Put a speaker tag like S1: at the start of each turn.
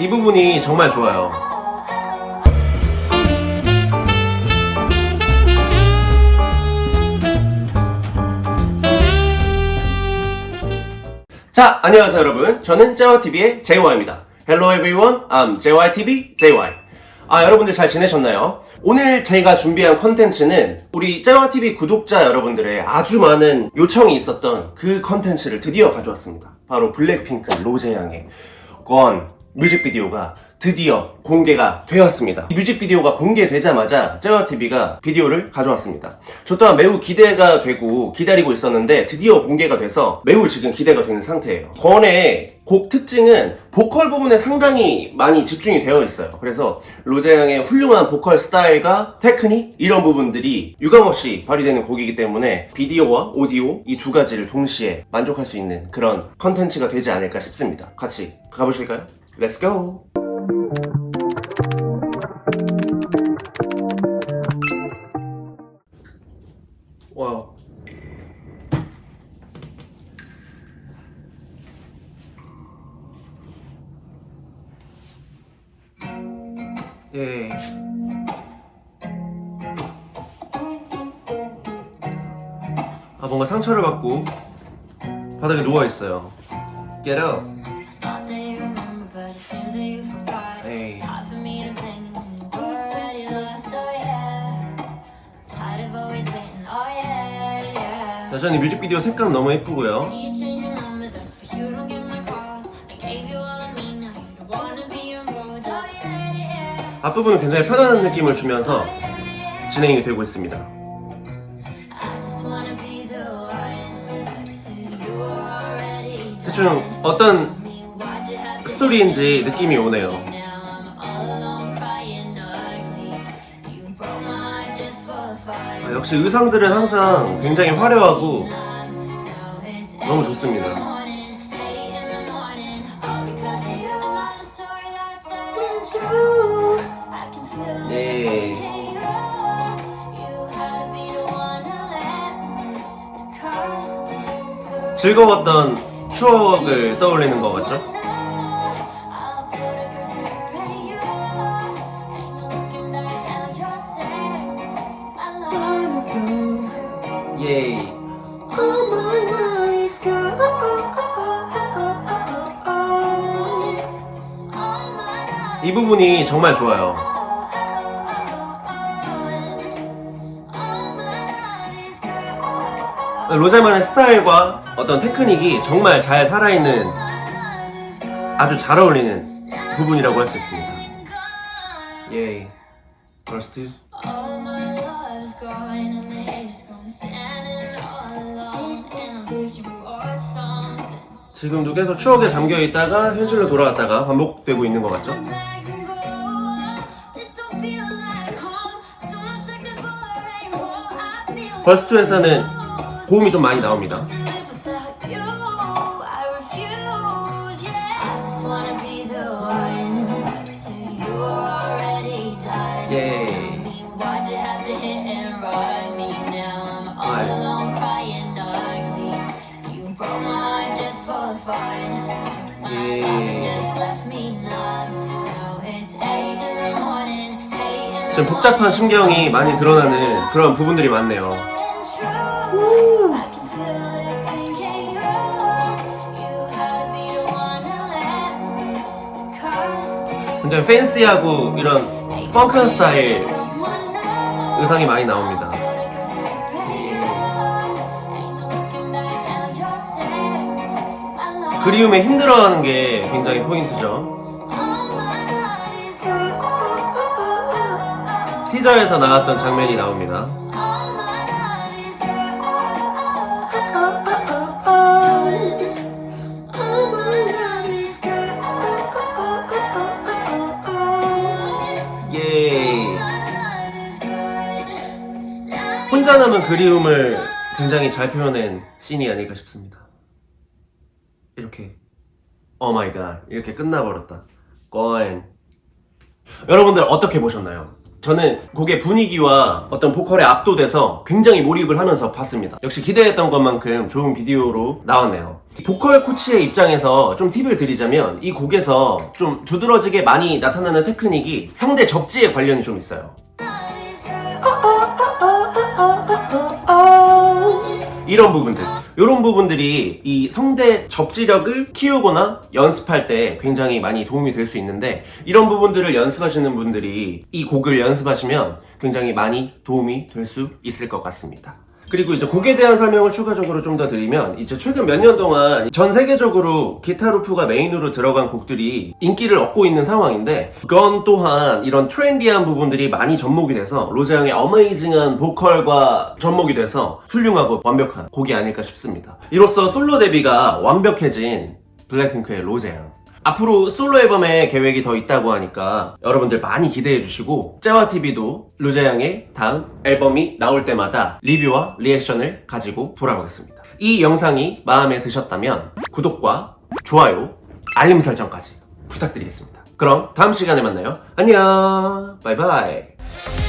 S1: 이 부분이 정말 좋아요. 자, 안녕하세요 여러분. 저는 JYTV의 JY입니다. Hello everyone, I'm JYTV JY. 아, 여러분들 잘 지내셨나요? 오늘 제가 준비한 컨텐츠는 우리 JYTV 구독자 여러분들의 아주 많은 요청이 있었던 그 컨텐츠를 드디어 가져왔습니다. 바로 블랙핑크 로제 양의 건 뮤직비디오가 드디어 공개가 되었습니다. 이 뮤직비디오가 공개되자마자 쩌어TV가 비디오를 가져왔습니다. 저 또한 매우 기대가 되고 기다리고 있었는데 드디어 공개가 돼서 매우 지금 기대가 되는 상태예요. 권의 곡 특징은 보컬 부분에 상당히 많이 집중이 되어 있어요. 그래서 로제 양의 훌륭한 보컬 스타일과 테크닉 이런 부분들이 유감없이 발휘되는 곡이기 때문에 비디오와 오디오 이 두 가지를 동시에 만족할 수 있는 그런 컨텐츠가 되지 않을까 싶습니다. 같이 가보실까요? Let's go! 와우. 예. 아 뭔가 상처를 받고 바닥에 누워 있어요. Get up.
S2: But it seems that you forgot.
S1: Hey.
S2: It's hard for me to blame you when you were already lost. Oh yeah, tired of always waiting. Oh yeah, yeah.
S1: 여전히 뮤직비디오 색감 너무 예쁘고요.
S2: See you change your number, that's but you don't get my calls. I gave you all of me, now you don't wanna be involved. Oh yeah, yeah.
S1: 앞부분은 굉장히 편안한 느낌을 주면서 진행이 되고 있습니다.
S2: I just wanna be the one, but you already
S1: 대충. 어떤 스토리인지 느낌이 오네요. 아, 역시 의상들은 항상 굉장히 화려하고 너무 좋습니다. 예. 즐거웠던 추억을 떠올리는 것 같죠? 이 부분이 정말 좋아요. 로제만의 스타일과 어떤 테크닉이 정말 잘 살아있는 아주 잘 어울리는 부분이라고 할 수 있습니다.
S2: for something.
S1: 지금도 계속 추억에 잠겨 있다가 현실로 돌아갔다가 반복되고 있는 것 같죠?
S2: Bags and go. This don't feel like home. Too much like this for a rainbow. I feel
S1: 벌스트에서는 고음이 좀 많이 나옵니다. 좀 복잡한 심경이 많이 드러나는 그런 부분들이 많네요. 굉장히 팬시하고 이런 펑크한 스타일. 의상이 많이 나옵니다. 그리움에 힘들어하는 게 굉장히 포인트죠. 티저에서 나왔던 장면이 나옵니다. 혼자 남은 그리움을 굉장히 잘 표현한 씬이 아닐까 싶습니다. 이렇게 오 마이 갓 이렇게 끝나버렸다. 건 여러분들 어떻게 보셨나요? 저는 곡의 분위기와 어떤 보컬에 압도돼서 굉장히 몰입을 하면서 봤습니다. 역시 기대했던 것만큼 좋은 비디오로 나왔네요. 보컬 코치의 입장에서 좀 팁을 드리자면 이 곡에서 좀 두드러지게 많이 나타나는 테크닉이 상대 접지에 관련이 좀 있어요. 이런 부분들. 이런 부분들이 이 성대 접지력을 키우거나 연습할 때 굉장히 많이 도움이 될 수 있는데 이런 부분들을 연습하시는 분들이 이 곡을 연습하시면 굉장히 많이 도움이 될 수 있을 것 같습니다. 그리고 이제 곡에 대한 설명을 추가적으로 좀 더 드리면 이제 최근 몇 년 동안 전 세계적으로 기타 루프가 메인으로 들어간 곡들이 인기를 얻고 있는 상황인데 그건 또한 이런 트렌디한 부분들이 많이 접목이 돼서 로제 양의 어메이징한 보컬과 접목이 돼서 훌륭하고 완벽한 곡이 아닐까 싶습니다. 이로써 솔로 데뷔가 완벽해진 블랙핑크의 로제 양. 앞으로 솔로 앨범의 계획이 더 있다고 하니까 여러분들 많이 기대해 주시고 짜와TV도 로제 양의 다음 앨범이 나올 때마다 리뷰와 리액션을 가지고 돌아오겠습니다. 이 영상이 마음에 드셨다면 구독과 좋아요, 알림 설정까지 부탁드리겠습니다. 그럼 다음 시간에 만나요. 안녕! 바이바이!